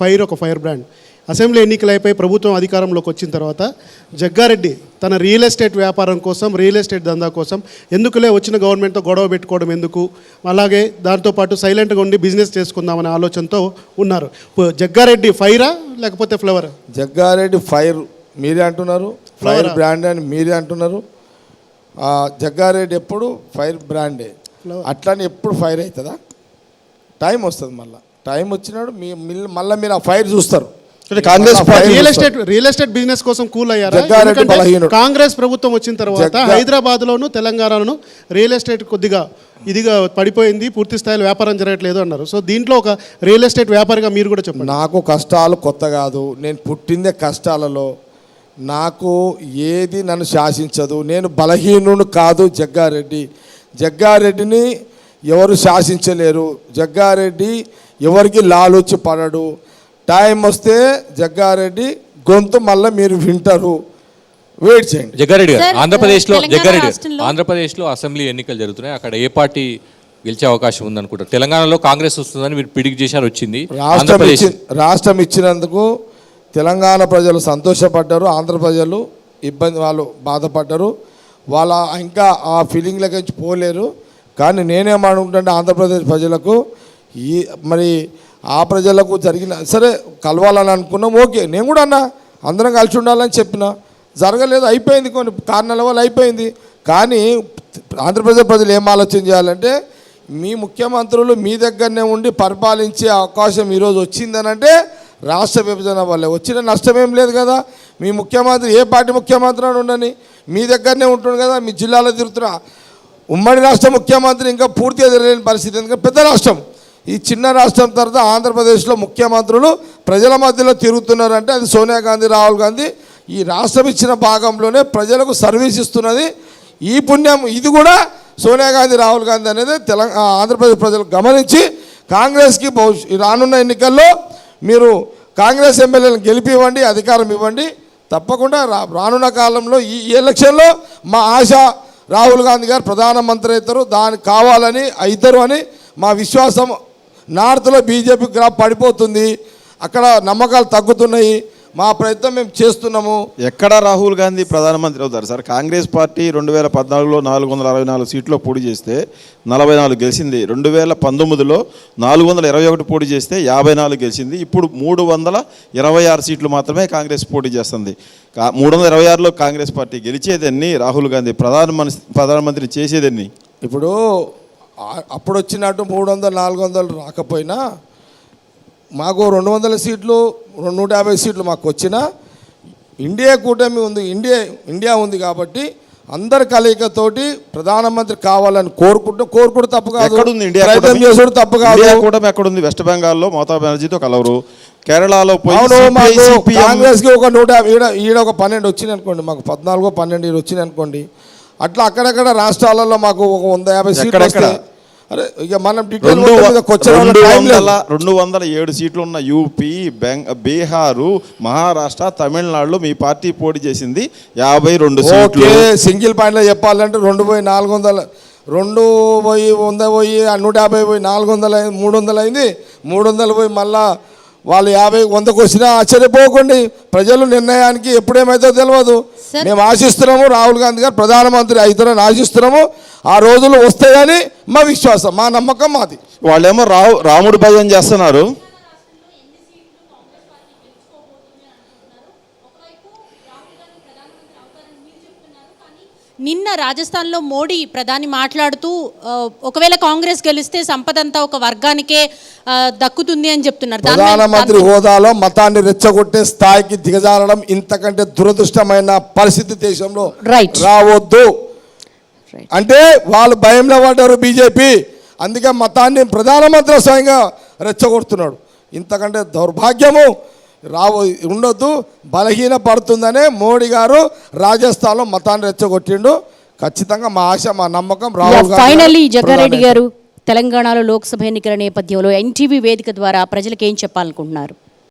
Fire ఒక fire brand. Assembly ఎన్నికలు అయిపోయి ప్రభుత్వం అధికారంలోకి వచ్చిన తర్వాత జగ్గారెడ్డి తన రియల్ ఎస్టేట్ వ్యాపారం కోసం రియల్ ఎస్టేట్ దందా కోసం ఎందుకులే వచ్చిన గవర్నమెంట్తో గొడవ పెట్టుకోవడం ఎందుకు? అలాగే దాంతోపాటు సైలెంట్గా ఉండి బిజినెస్ చేసుకుందామనే ఆలోచనతో ఉన్నారు. జగ్గారెడ్డి ఫైరా లేకపోతే ఫ్లవరా? జగ్గారెడ్డి ఫైర్ మీరే అంటున్నారు ఫైర్ బ్రాండ్ అని మీరే అంటున్నారు. జగ్గారెడ్డి ఎప్పుడు ఫైర్ బ్రాండే. అట్లానే ఎప్పుడు ఫైర్ అవుతుందా టైం వస్తుంది మళ్ళీ. టైం వచ్చినాడు మీ మళ్ళీ మీరు ఆ ఫైర్ చూస్తారు. అంటే Congress real. Estate real estate business కోసం కూల్ అయ్యారా. కాంగ్రెస్ ప్రభుత్వం వచ్చిన తర్వాత హైదరాబాద్ లోను తెలంగాణలోను రియల్ ఎస్టేట్ కొద్దిగా ఇదిగా పడిపోయింది పూర్తి స్థాయిలో వ్యాపారం జరగట్లేదు అన్నారు. సో దీంట్లో ఒక రియల్ ఎస్టేట్ వ్యాపారిగా మీరు కూడా చెప్పండి. నాకు కష్టాలు కొత్త కాదు. నేను పుట్టిందే కష్టాలలో. నాకు ఏది నన్ను శాసించదు. నేను బలహీనుడు కాదు జగ్గారెడ్డి. జగ్గారెడ్డిని ఎవరు శాసించలేరు. జగ్గారెడ్డి ఎవరికి లాలూచి పడడు. టైం వస్తే జగ్గారెడ్డి గొంతు మళ్ళీ మీరు వింటారు. వెయిట్ చేయండి. జగ్గారెడ్డి గారు ఆంధ్రప్రదేశ్లో జగ్గారెడ్డి ఆంధ్రప్రదేశ్లో అసెంబ్లీ ఎన్నికలు జరుగుతున్నాయి. అక్కడ ఏ పార్టీ గెలిచే అవకాశం ఉందనుకుంటారు? తెలంగాణలో కాంగ్రెస్ వస్తుందని మీరు పిడికి చేశారు వచ్చింది. రాష్ట్రం ఇచ్చి రాష్ట్రం ఇచ్చినందుకు తెలంగాణ ప్రజలు సంతోషపడ్డారు. ఆంధ్ర ప్రజలు ఇబ్బంది వాళ్ళు బాధపడ్డారు. వాళ్ళ ఇంకా ఆ ఫీలింగ్లకి పోలేరు. కానీ నేనేమనుకుంటుంటే ఆంధ్రప్రదేశ్ ప్రజలకు ఈ మరి ఆ ప్రజలకు జరిగిన సరే కలవాలని అనుకున్నాం ఓకే నేను కూడా అన్నా అందరం కలిసి ఉండాలని చెప్పిన. జరగలేదు అయిపోయింది కొన్ని కారణాల వల్ల అయిపోయింది. కానీ ఆంధ్రప్రదేశ్ ప్రజలు ఏం ఆలోచన చేయాలంటే మీ ముఖ్యమంత్రులు మీ దగ్గరనే ఉండి పరిపాలించే అవకాశం ఈరోజు వచ్చిందనంటే రాష్ట్ర విభజన వల్లే. వచ్చిన నష్టం ఏం లేదు కదా. మీ ముఖ్యమంత్రి ఏ పార్టీ ముఖ్యమంత్రి అని ఉండని మీ దగ్గరనే ఉంటుంది కదా మీ జిల్లాలో తిరుగుతున్నా ఉమ్మడి రాష్ట్ర ముఖ్యమంత్రి ఇంకా పూర్తిగా తిరగలేని పరిస్థితి. ఎందుకంటే పెద్ద రాష్ట్రం. ఈ చిన్న రాష్ట్రం తర్వాత ఆంధ్రప్రదేశ్లో ముఖ్యమంత్రులు ప్రజల మధ్యలో తిరుగుతున్నారంటే అది సోనియా గాంధీ రాహుల్ గాంధీ ఈ రాష్ట్రం ఇచ్చిన భాగంలోనే ప్రజలకు సర్వీస్ ఇస్తున్నది. ఈ పుణ్యం ఇది కూడా సోనియా గాంధీ రాహుల్ గాంధీ అనేది తెలంగాణ ఆంధ్రప్రదేశ్ ప్రజలు గమనించి కాంగ్రెస్కి భవిష్య రానున్న ఎన్నికల్లో మీరు కాంగ్రెస్ ఎమ్మెల్యేలను గెలిపివ్వండి అధికారం ఇవ్వండి. తప్పకుండా రా రానున్న కాలంలో ఈ ఈ ఎలక్షన్లో మా ఆశ రాహుల్ గాంధీ గారు ప్రధానమంత్రి అవుతారు. దానికి కావాలని అవుతారు అని మా విశ్వాసం నార్త్లో బీజేపీ గ్రాఫ్ పడిపోతుంది. అక్కడ నమ్మకాలు తగ్గుతున్నాయి. మా ప్రయత్నం మేము చేస్తున్నాము. ఎక్కడ రాహుల్ గాంధీ ప్రధానమంత్రి అవుతారు సార్? కాంగ్రెస్ పార్టీ రెండు వేల పద్నాలుగులో నాలుగు వందల అరవై నాలుగు సీట్లో పోటీ చేస్తే నలభై నాలుగు గెలిచింది. రెండు వేల పంతొమ్మిదిలో నాలుగు వందల ఇరవై ఒకటి పోటీ చేస్తే యాభై నాలుగు గెలిచింది. ఇప్పుడు మూడు వందల ఇరవై ఆరు సీట్లు మాత్రమే కాంగ్రెస్ పోటీ చేస్తుంది. కా- మూడు వందల ఇరవై ఆరులో కాంగ్రెస్ పార్టీ గెలిచేదన్ని? రాహుల్ గాంధీ ప్రధానమంత్రి ప్రధానమంత్రి చేసేదన్ని? ఇప్పుడు అప్పుడు వచ్చినట్టు మూడు వందలు నాలుగు వందలు రాకపోయినా మాకు రెండు వందల సీట్లు రెండు నూట యాభై సీట్లు మాకు వచ్చినా ఇండియా కూటమి ఉంది ఇండియా ఇండియా ఉంది కాబట్టి అందరి కలయికతోటి ప్రధానమంత్రి కావాలని కోరుకుంటూ కోరుకుంటూ తప్పు కాదు. ప్రయత్నం? చేసుడు తప్పు కాదు. కూటమి ఎక్కడుంది? వెస్ట్ బెంగాల్లో మమతా బెనర్జీతో కలవరు. కేరళలో కాంగ్రెస్కి ఒక నూట యాభై- ఈడ ఈడ ఒక పన్నెండు వచ్చినాయి అనుకోండి మాకు పద్నాలుగో పన్నెండు ఈడ వచ్చినాయి అనుకోండి. అట్లా అక్కడక్కడ రాష్ట్రాలలో మాకు ఒక వంద యాభై సీట్లు అరే ఇక మనం రెండు. వందల ఏడు సీట్లు ఉన్న యూపీ బెంగ బీహారు మహారాష్ట్ర తమిళనాడులో మీ పార్టీ పోటీ చేసింది. యాభై రెండు సీట్లు. సింగిల్ పాయింట్లో చెప్పాలంటే రెండు పోయి నాలుగు వందల రెండు పోయి వంద పోయి నూట యాభై పోయి నాలుగు వందలు మూడు వందలు అయింది. మూడు వందలు పోయి మళ్ళా వాళ్ళు యాభై వందకు వచ్చినా ఆశ్చర్యపోకండి. ప్రజలు నిర్ణయానికి ఎప్పుడేమైతే తెలియదు. మేము ఆశిస్తున్నాము రాహుల్ గాంధీ గారు ప్రధానమంత్రి అవుతారని ఆశిస్తున్నాము. ఆ రోజులు వస్తాయని మా విశ్వాసం మా నమ్మకం మాది. వాళ్ళేమో రావు రాముడు భజన చేస్తున్నారు. నిన్న రాజస్థాన్లో మోడీ ప్రధాని మాట్లాడుతూ ఒకవేళ కాంగ్రెస్ గెలిస్తే సంపద అంతా ఒక వర్గానికే దక్కుతుంది అని చెప్తున్నారు ప్రధానమంత్రి హోదాలో మతాన్ని రెచ్చగొట్టే స్థాయికి దిగజారడం ఇంతకంటే దురదృష్టమైన పరిస్థితి దేశంలో. రావద్దు. అంటే వాళ్ళు భయంలో పడ్డారు బీజేపీ అందుకే మతాన్ని ప్రధానమంత్రి స్వయంగా రెచ్చగొడుతున్నాడు ఇంతకంటే దౌర్భాగ్యము రావ ఉండొద్దు బలహీన పడుతుందనే మోడీ గారు రాజస్థాన్లో మతాన్ని రెచ్చగొట్టిండు ఖచ్చితంగా మా ఆశ మా నమ్మకం రాహుల్ ఫైనల్లీ జగ్గారెడ్డి. గారు తెలంగాణలో లోక్సభ ఎన్నికల నేపథ్యంలో ఎన్టీవీ వేదిక ద్వారా ప్రజలకు ఏం చెప్పాలనుకుంటున్నారు